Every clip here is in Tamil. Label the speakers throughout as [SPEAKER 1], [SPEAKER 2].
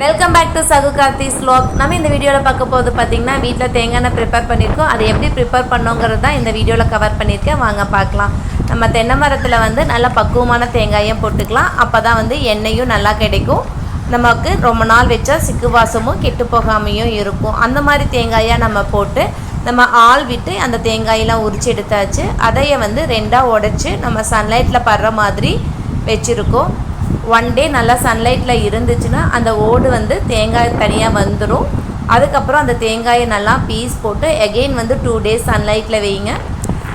[SPEAKER 1] Welcome back to Sagu Karthi Shlok நம்ம இந்த வீடியோவில் பார்க்க போது பார்த்தீங்கன்னா வீட்டில் தேங்காய் எண்ணெய் ப்ரிப்பேர் பண்ணியிருக்கோம் அதை எப்படி ப்ரிப்பேர் பண்ணோங்கிறது தான் இந்த வீடியோவில் கவர் பண்ணியிருக்கேன். வாங்க பார்க்கலாம். நம்ம தென்னை மரத்தில் வந்து நல்லா பக்குவமான தேங்காயும் போட்டுக்கலாம். அப்போ தான் வந்து எண்ணெயும் நல்லா கிடைக்கும். நமக்கு ரொம்ப நாள் வச்சா சிக்கு வாசமும் கெட்டு போகாமையும் இருக்கும். அந்த மாதிரி தேங்காயாக நம்ம போட்டு நம்ம ஆள் விட்டு அந்த தேங்காயெல்லாம் உரிச்சு எடுத்தாச்சு. அதையை வந்து ரெண்டாக உடச்சி நம்ம சன்லைட்டில் படுற மாதிரி வச்சுருக்கோம். ஒன் டே நல்லா சன்லைட்டில் இருந்துச்சுன்னா அந்த ஓடு வந்து தேங்காய் தனியாக வந்துடும் அதுக்கப்புறம் அந்த தேங்காயை நல்லா பீஸ் போட்டு எகெயின் வந்து டூ டேஸ் சன்லைட்டில் வைங்க.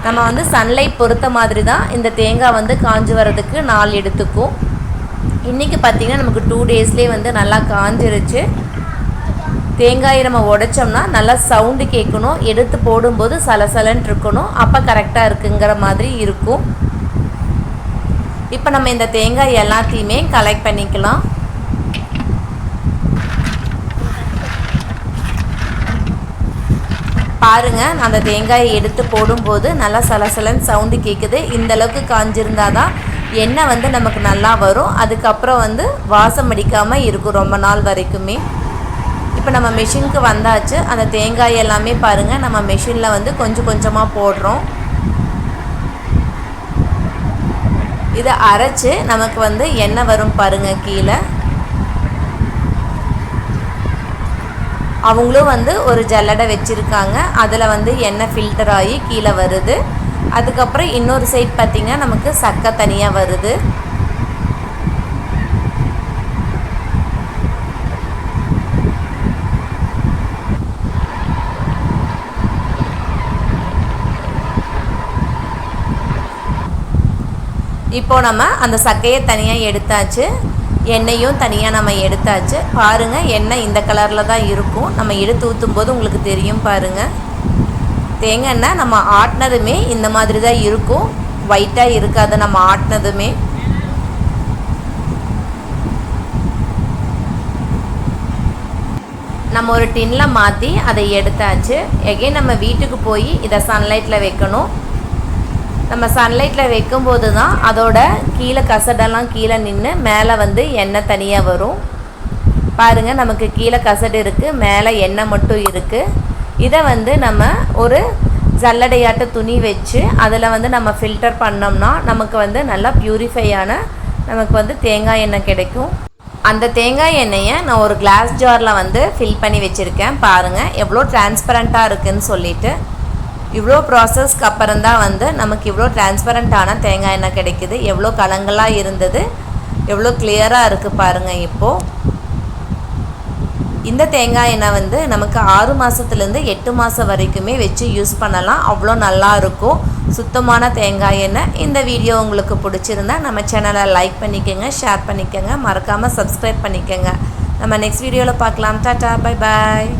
[SPEAKER 1] நம்ம வந்து சன்லைட் பொறுத்த மாதிரி தான் இந்த தேங்காய் வந்து காஞ்சு வர்றதுக்கு நாள் எடுத்துக்கும். இன்றைக்கி பார்த்திங்கன்னா நமக்கு டூ டேஸ்லேயே வந்து நல்லா காஞ்சிருச்சு. தேங்காயை நம்ம உடைச்சோம்னா நல்லா சவுண்டு கேட்கணும். எடுத்து போடும்போது சலசலன்னு இருக்கணும். அப்போ கரெக்டாக இருக்குங்கிற மாதிரி இருக்கும். இப்போ நம்ம இந்த தேங்காய் எல்லாத்தையுமே கலெக்ட் பண்ணிக்கலாம். பாருங்க நான் அந்த தேங்காயை எடுத்து போடும்போது நல்லா சலசலன்னு சவுண்டு கேட்குது இந்த அளவுக்கு காஞ்சிருந்தா தான் எண்ணெய் வந்து நமக்கு நல்லா வரும். அதுக்கப்புறம் வந்து வாசம் அடிக்காமல் இருக்கும் ரொம்ப நாள் வரைக்குமே. இப்போ நம்ம மிஷினுக்கு வந்தாச்சு. அந்த தேங்காய் எல்லாமே பாருங்கள் நம்ம மிஷினில் வந்து கொஞ்சம் கொஞ்சமாக போடுறோம். இதை அரைச்சு நமக்கு வந்து எண்ணெய் வரும் பாருங்கள் கீழே. அவங்களும் வந்து ஒரு ஜல்லடை வச்சுருக்காங்க. அதில் வந்து எண்ணெய் ஃபில்டர் ஆகி கீழே வருது. அதுக்கப்புறம் இன்னொரு சைட் பார்த்திங்கன்னா நமக்கு சக்கை தனியாக வருது. இப்போ நம்ம அந்த சக்கையை தனியாக எடுத்தாச்சு எண்ணெயும் தனியாக நம்ம எடுத்தாச்சு. பாருங்கள் எண்ணெய் இந்த கலரில் தான் இருக்கும். நம்ம எடுத்து ஊற்றும் போது உங்களுக்கு தெரியும் பாருங்கள் தேங்காய் எண்ணெய் நம்ம ஆட்டினதுமே இந்த மாதிரி தான் இருக்கும். ஒயிட்டாக இருக்காது நம்ம ஆட்டினதுமே. நம்ம ஒரு டின்னில் மாற்றி அதை எடுத்தாச்சு. எகைன் நம்ம வீட்டுக்கு போய் இதை சன்லைட்டில் வைக்கணும். நம்ம சன்லைட்டில் வைக்கும்போது தான் அதோட கீழே கசடெல்லாம் கீழே நின்று மேலே வந்து எண்ணெய் தனியாக வரும். பாருங்கள் நமக்கு கீழே கசடு இருக்குது மேலே எண்ணெய் மட்டும் இருக்குது இதை வந்து நம்ம ஒரு ஜல்லடையாட்ட துணி வச்சு அதில் வந்து நம்ம ஃபில்டர் பண்ணோம்னா நமக்கு வந்து நல்லா ப்யூரிஃபையான நமக்கு வந்து தேங்காய் எண்ணெய் கிடைக்கும். அந்த தேங்காய் எண்ணெயை நான் ஒரு கிளாஸ் ஜாரில் வந்து ஃபில் பண்ணி வச்சுருக்கேன். பாருங்கள் எவ்வளோ டிரான்ஸ்பரண்ட்டாக இருக்குதுன்னு சொல்லிட்டு. இவ்வளோ ப்ராசஸ்க்கு அப்புறம் தான் வந்து நமக்கு இவ்வளோ டிரான்ஸ்பரண்ட்டான தேங்காய் எண்ணெய் கிடைக்குது. எவ்வளோ கலங்களாக இருந்தது. எவ்வளோ கிளியராக இருக்குது பாருங்கள் இப்போது இந்த தேங்காய் எண்ணெய் வந்து நமக்கு ஆறு மாதத்துலேருந்து எட்டு மாதம் வரைக்குமே வச்சு யூஸ் பண்ணலாம். அவ்வளோ நல்லா இருக்கும். சுத்தமான தேங்காய் எண்ணெய். இந்த வீடியோ உங்களுக்கு பிடிச்சிருந்தா நம்ம சேனலை லைக் பண்ணிக்கோங்க ஷேர் பண்ணிக்கோங்க. மறக்காமல் சப்ஸ்கிரைப் பண்ணிக்கோங்க. நம்ம நெக்ஸ்ட் வீடியோவில் பார்க்கலாம். Tata bye bye